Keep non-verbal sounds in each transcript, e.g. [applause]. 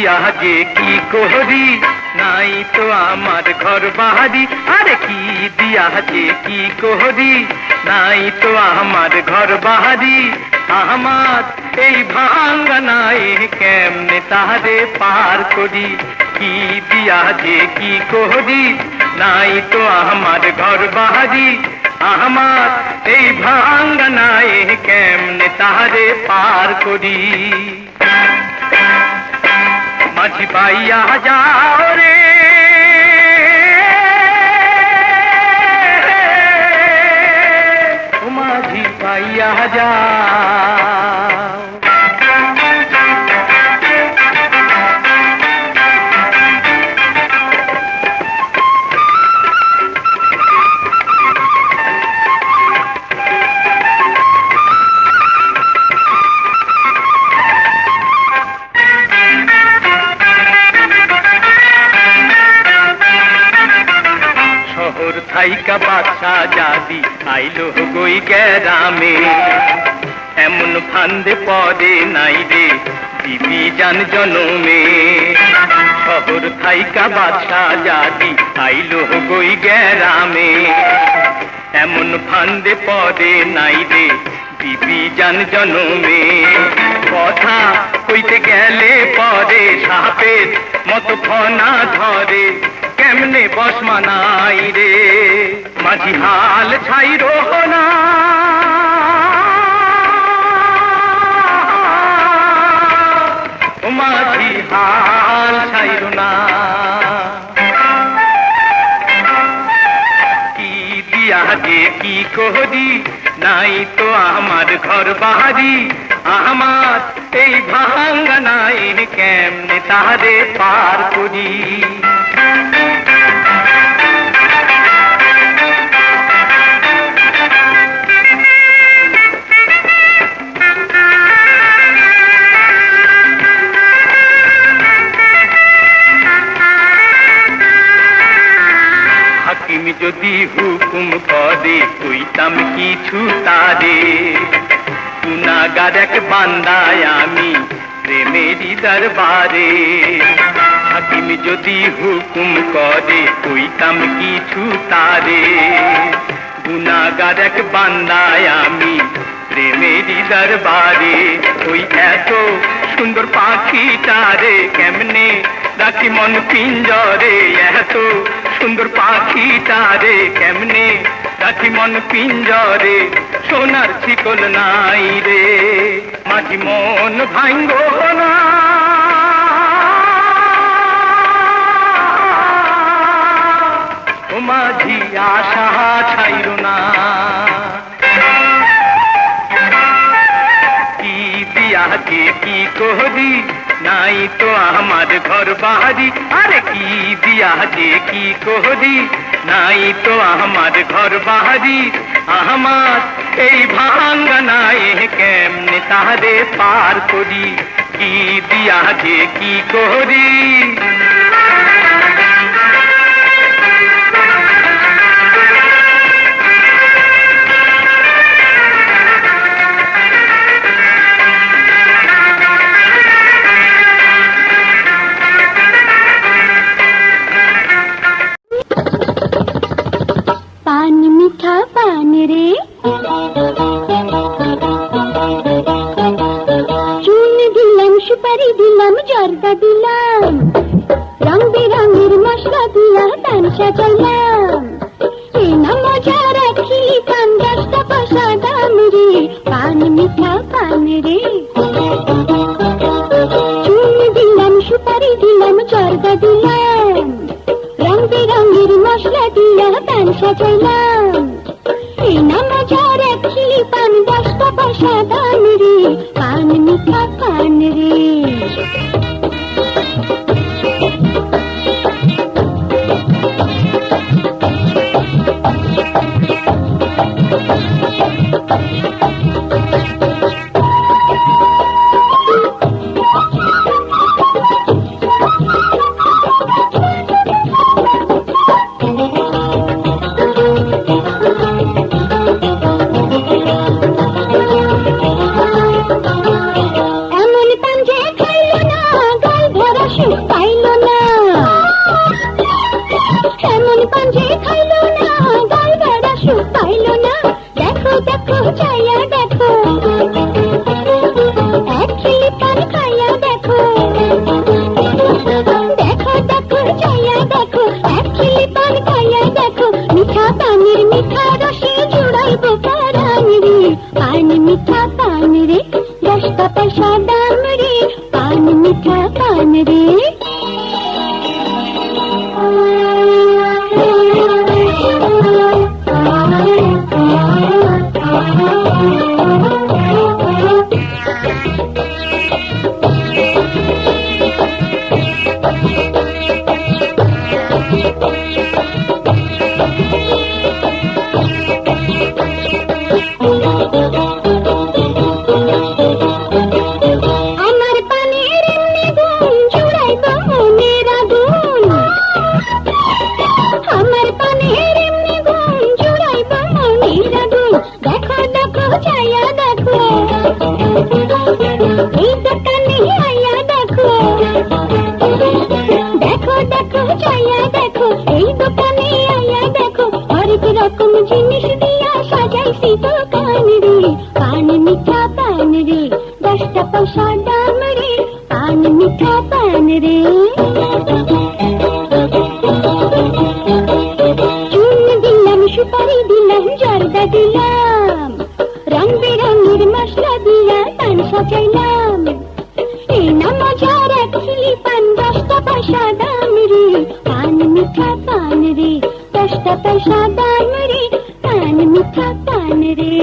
দিয়া যে কি করি নাই তো আমার ঘর বাহারি। আরে কি দিয়া যে কি করি নাই তো আমার ঘর বাহারি। আমার এই ভাঙ্গানায় কেমনে তাহারে পার করি? কি দিয়া যে কি করি নাই তো আমার ঘর বাহারি। আমার এই ভাঙ্গানায় কেমনে তাহারে পার করি? মাঝি পাইয়া যাও রে ও মাঝি পাইয়া আইলো গই গ্যারামে এমন ফান্দে পদে নাই রে দিবি জান জনমে। শহর থাইকা বাদশা জাদি আইলো গই গ্যারামে এমন ফান্দে পদে নাই দিবি জান জনমে। কথা কইতে গেলে পরে সাপের মতো ফনা ধরে। কেমনে বস মানাই রে? মাঝি হাল ছাই না। ও মাঝি হাল ছাইর না। কি দিয়া যে কি করি নাই তো আমার ঘর বাহারি। আমার এই ভাঙ্গা নাই কেমনে তাহারে পার করি? যদি হুকুম করে কইতাম কিছু তারে গুনাগার এক বান্দায় আমি প্রেমেরই দরবারে হাকিম যদি হুকুম করে কইতাম কিছু তারে। গুনাগার এক বান্দায় আমি, প্রেমেরই দরবারে। ওই এত সুন্দর পাখিটারে কেমনে রাখি মন পিঞ্জরে? এত সুন্দর পাখিটারে কেমনে রাখি মন পিঞ্জরে? সোনার শিকল নাই রে মাঝি মন ভাঙ্গ না। মাঝি আশা ছাইর না। কি দিয়া যে কি করি, নাই তো আমার ঘর বাহারি আরে কি দিয়া যে কি করি, নাই তো আমার ঘর বাহারি আমার এই ভাঙ্গা নাই, কেমনে তাহারে পার করি? কি দিয়া যে কি করি? love. পাইল না। এমন মিঠা পানির রে দশটা পয়সা দাম রে পান মিঠা ಜನರೇ پانی پانی میٹھا پانی دست شانتا পান রে।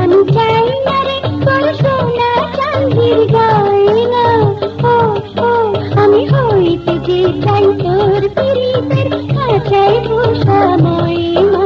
আমি চাই না রে তোর সোনা চাঁদির গয়না। ও ও, আমি হইতে যে চাই তোর পিরিতের খাঁচায় বসা ময়না।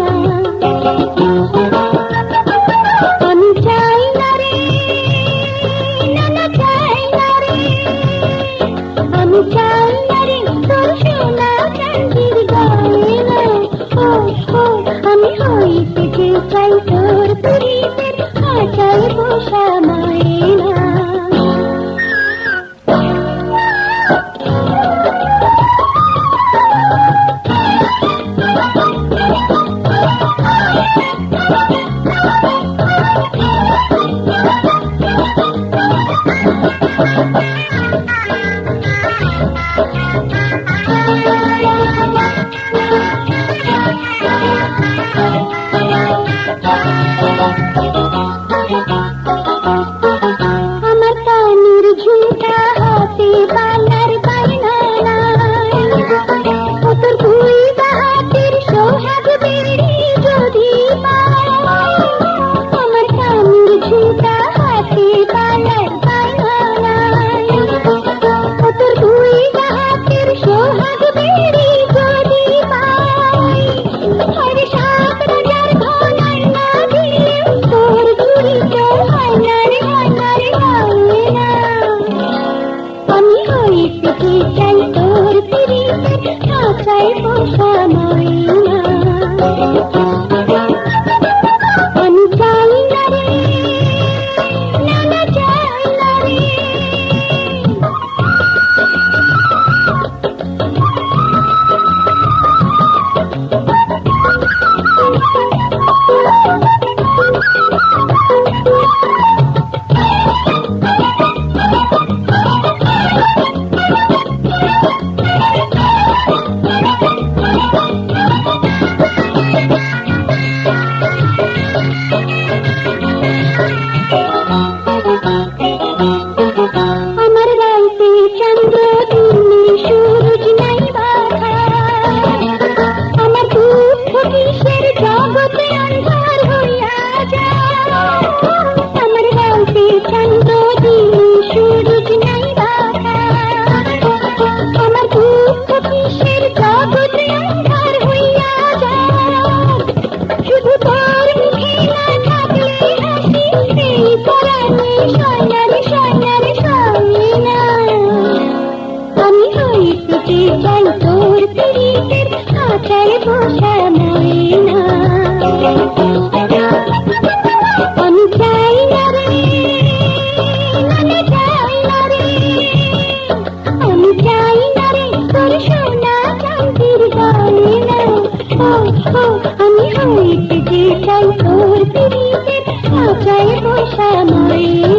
Oh, [laughs] Thank you. মিটে যে চাই তোর পিড়িতে খাঁচায় বসা ময়না